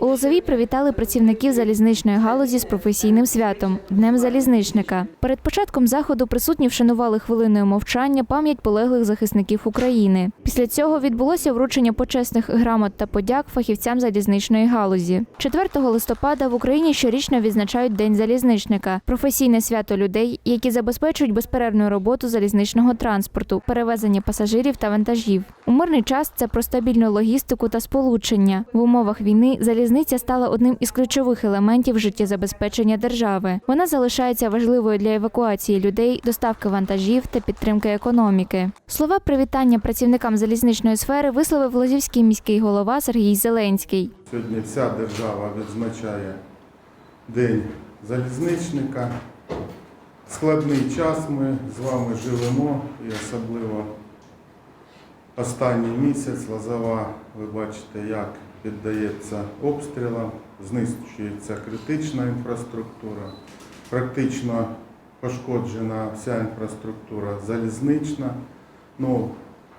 У Лозовій привітали працівників залізничної галузі з професійним святом Днем залізничника. Перед початком заходу присутні вшанували хвилиною мовчання пам'ять полеглих захисників України. Після цього відбулося вручення почесних грамот та подяк фахівцям залізничної галузі. 4 листопада в Україні щорічно відзначають День залізничника професійне свято людей, які забезпечують безперервну роботу залізничного транспорту, перевезення пасажирів та вантажів. У мирний час це про стабільну логістику та сполучення. В умовах війни залізниця стала одним із ключових елементів життєзабезпечення держави. Вона залишається важливою для евакуації людей, доставки вантажів та підтримки економіки. Слова привітання працівникам залізничної сфери висловив Лозівський міський голова Сергій Зеленський. Сьогодні вся держава відзначає День залізничника. Складний час ми з вами живемо і особливо останній місяць Лозова, ви бачите, як піддається обстрілам, знищується критична інфраструктура, практично пошкоджена вся інфраструктура залізнична. Ну,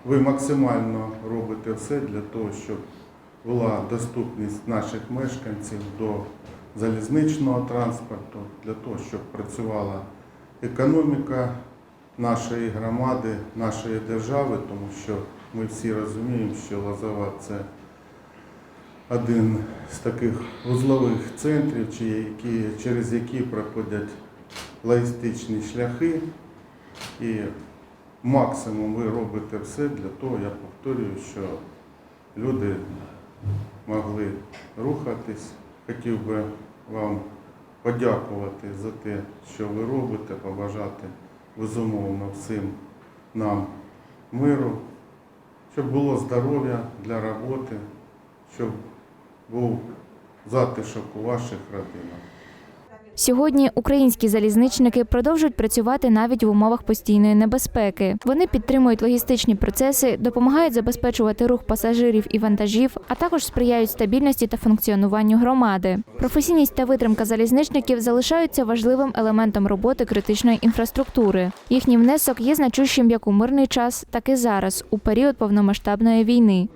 ви максимально робите все для того, щоб була доступність наших мешканців до залізничного транспорту, для того, щоб працювала економіка нашої громади, нашої держави, тому що ми всі розуміємо, що Лозова це один з таких вузлових центрів, які, через які проходять логістичні шляхи. І максимум ви робите все для того, я повторюю, що люди могли рухатись. Хотів би вам подякувати за те, що ви робите, побажати безумовно всім нам миру, щоб було здоров'я для роботи, щоб був затишок у ваших родинах. Сьогодні українські залізничники продовжують працювати навіть в умовах постійної небезпеки. Вони підтримують логістичні процеси, допомагають забезпечувати рух пасажирів і вантажів, а також сприяють стабільності та функціонуванню громади. Професійність та витримка залізничників залишаються важливим елементом роботи критичної інфраструктури. Їхній внесок є значущим як у мирний час, так і зараз, у період повномасштабної війни.